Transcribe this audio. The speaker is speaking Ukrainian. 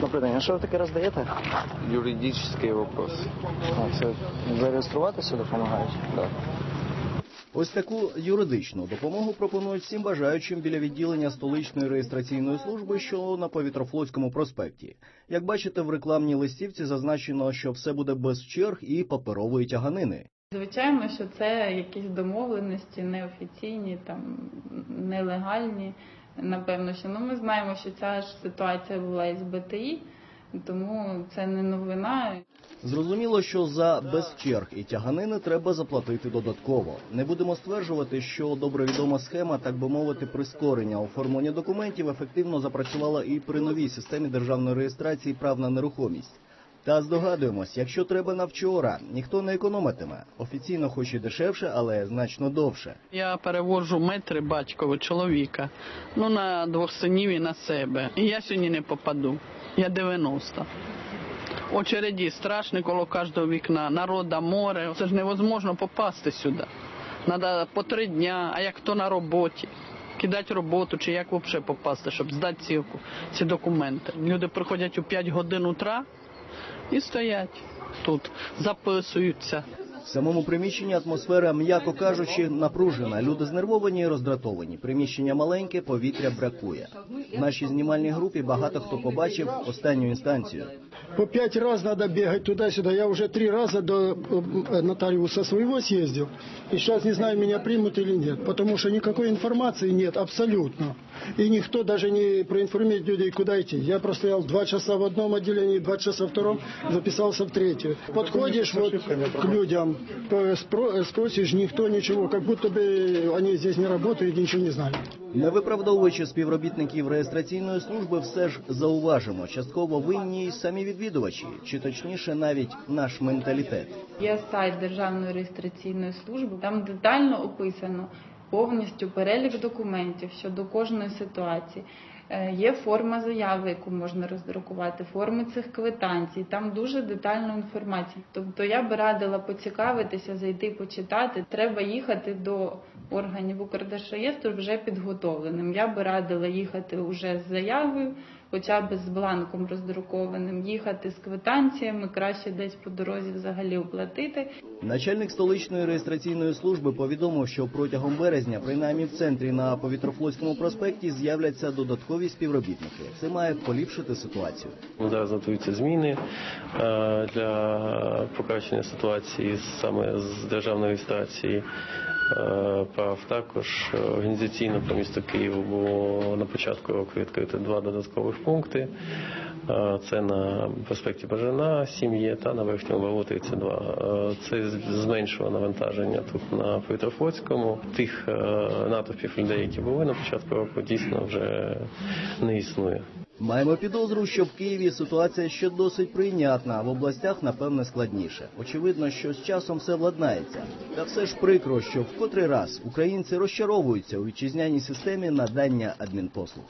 Добрий день, а що ви таке роздаєте? Юридический вопрос. А, це зареєструватися допомагають? Да. Ось таку юридичну допомогу пропонують всім бажаючим біля відділення столичної реєстраційної служби, що на Повітрофлотському проспекті. Як бачите, в рекламній листівці зазначено, що все буде без черг і паперової тяганини. Звичайно, що це якісь домовленості неофіційні, там нелегальні. Напевно, що ну ми знаємо, що ця ж ситуація була із БТІ, тому це не новина. Зрозуміло, що за без черг і тяганини треба заплатити додатково. Не будемо стверджувати, що добре відома схема, так би мовити, прискорення оформлення документів ефективно запрацювала і при новій системі державної реєстрації прав на нерухомість. Та здогадуємось, якщо треба на вчора, ніхто не економитиме. Офіційно хоч і дешевше, але значно довше. Я переводжу метри батькові чоловіка, ну на двох синів і на себе. І я сьогодні не попаду. Я 90. Очереді страшні коло кожного вікна, народа, море. Це ж невозможно попасти сюди. Треба по три дня, а як хто на роботі. Кидати роботу чи як взагалі попасти, щоб здати ці, ці документи. Люди приходять у 5 годин утра і стоять тут, записуються. В самому приміщенні атмосфера, м'яко кажучи, напружена. Люди знервовані і роздратовані. Приміщення маленьке, повітря бракує. В нашій знімальній групі багато хто побачив останню інстанцію. По пять раз надо бегать туда-сюда. Я уже три раза до э, нотариуса своего съездил. И сейчас не знаю, меня примут или нет. Потому что никакой информации нет абсолютно. И никто даже не проинформирует людей, куда идти. Я простоял два часа в одном отделении, два часа в втором, записался в третье. Подходишь вот к людям, то спро- спросишь, никто ничего. Как будто бы они здесь не работают, ничего не знали. Не виправдовуючи співробітників реєстраційної служби, все ж зауважимо, частково винні й самі відвідувачі, чи точніше навіть наш менталітет. Є сайт Державної реєстраційної служби, там детально описано повністю перелік документів щодо кожної ситуації. Е, Є форма заяви, яку можна роздрукувати, форми цих квитанцій. Там дуже детальна інформація. Тобто я би радила поцікавитися, зайти почитати. Треба їхати до органів Укрдержреєстру вже підготовленим. Я би радила їхати вже з заявою, хоча б з бланком роздрукованим, їхати з квитанціями, краще десь по дорозі взагалі оплатити. Начальник столичної реєстраційної служби повідомив, що протягом березня, принаймні в центрі на Повітрофлотському проспекті, з'являться додаткові співробітники. Це має поліпшити ситуацію. Зараз готуються зміни е, для покращення ситуації саме з державної реєстрації е, прав. Також е, організаційно по місту Києву було на початку року відкрито два додаткових пункти. Е, Це на проспекті Бажана, 7 є, та на верхньому Валу 32. Е, Це зменшило навантаження тут на Петрофлотському. Тих е, натовпів людей, які були на початку року, дійсно вже не існує. Маємо підозру, що в Києві ситуація ще досить прийнятна, а в областях, напевне, складніше. Очевидно, що з часом все владнається. Та все ж прикро, що в котрий раз українці розчаровуються у вітчизняній системі надання адмінпослуг.